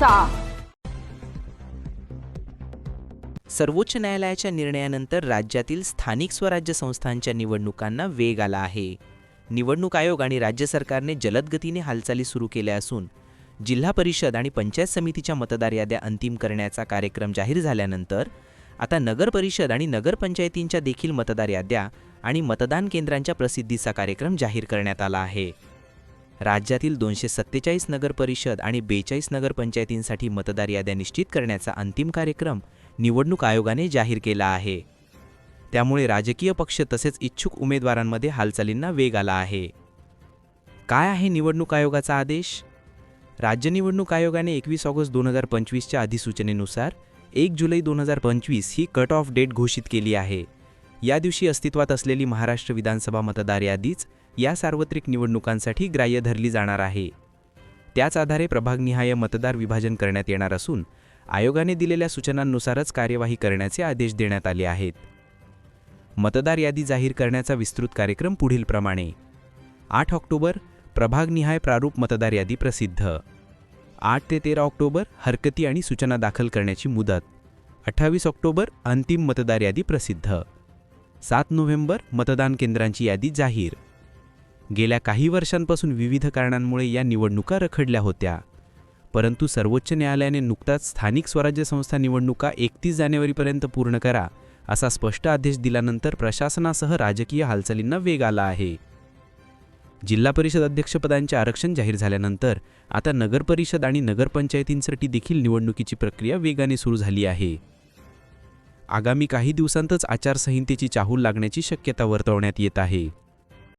करायचा सर्वोच्च न्यायालयाच्या निर्णयानंतर राज्यातील स्थानिक स्वराज्य संस्थांच्या निवडणुकांना वेग आला आहे. निवडणूक आयोग आणि राज्य सरकारने जलद गतीने हालचाली सुरू केल्या असून जिल्हा परिषद आणि पंचायत समितीच्या मतदार याद्या अंतिम करण्याचा कार्यक्रम जाहीर झाल्यानंतर आता नगर परिषद आणि नगरपंचायतींच्या देखील मतदार याद्या आणि मतदान केंद्रांच्या प्रसिद्धीचा कार्यक्रम जाहीर करण्यात आला आहे. राज्यातील दोनशे सत्तेचाळीस नगरपरिषद आणि बेचाळीस नगरपंचायतींसाठी मतदार याद्या निश्चित करण्याचा अंतिम कार्यक्रम निवडणूक आयोगाने जाहीर केला आहे. त्यामुळे राजकीय पक्ष तसेच इच्छुक उमेदवारांमध्ये हालचालींना वेग आला आहे. काय आहे निवडणूक आयोगाचा आदेश? राज्य निवडणूक आयोगाने एकवीस ऑगस्ट दोन हजार पंचवीसच्या अधिसूचनेनुसार एक जुलै दोन हजार पंचवीस ही कट ऑफ डेट घोषित केली आहे. या दिवशी अस्तित्वात असलेली महाराष्ट्र विधानसभा मतदार यादीच या सार्वत्रिक निवडणुकांसाठी ग्राह्य धरली जाणार आहे. त्याच आधारे प्रभागनिहाय मतदार विभाजन करण्यात येणार असून आयोगाने दिलेल्या सूचनांनुसारच कार्यवाही करण्याचे आदेश देण्यात आले आहेत. मतदार यादी जाहीर करण्याचा विस्तृत कार्यक्रम पुढीलप्रमाणे आठ ऑक्टोबर प्रभागनिहाय प्रारूप मतदार यादी प्रसिद्ध. आठ ते तेरा ऑक्टोबर हरकती आणि सूचना दाखल करण्याची मुदत. अठ्ठावीस ऑक्टोबर अंतिम मतदार यादी प्रसिद्ध. सात नोव्हेंबर मतदान केंद्रांची यादी जाहीर. गेल्या काही वर्षांपासून विविध कारणांमुळे या निवडणुका रखडल्या होत्या. परंतु सर्वोच्च न्यायालयाने नुकताच स्थानिक स्वराज्य संस्था निवडणुका एकतीस जानेवारीपर्यंत पूर्ण करा असा स्पष्ट आदेश दिल्यानंतर प्रशासनासह राजकीय हालचालींना वेग आला आहे. जिल्हा परिषद अध्यक्षपदांचे आरक्षण जाहीर झाल्यानंतर आता नगर परिषद आणि नगरपंचायतींसाठी देखील निवडणुकीची प्रक्रिया वेगाने सुरू झाली आहे. आगामी काही दिवसांतच आचारसंहितेची चाहूल लागण्याची शक्यता वर्तवण्यात येत आहे.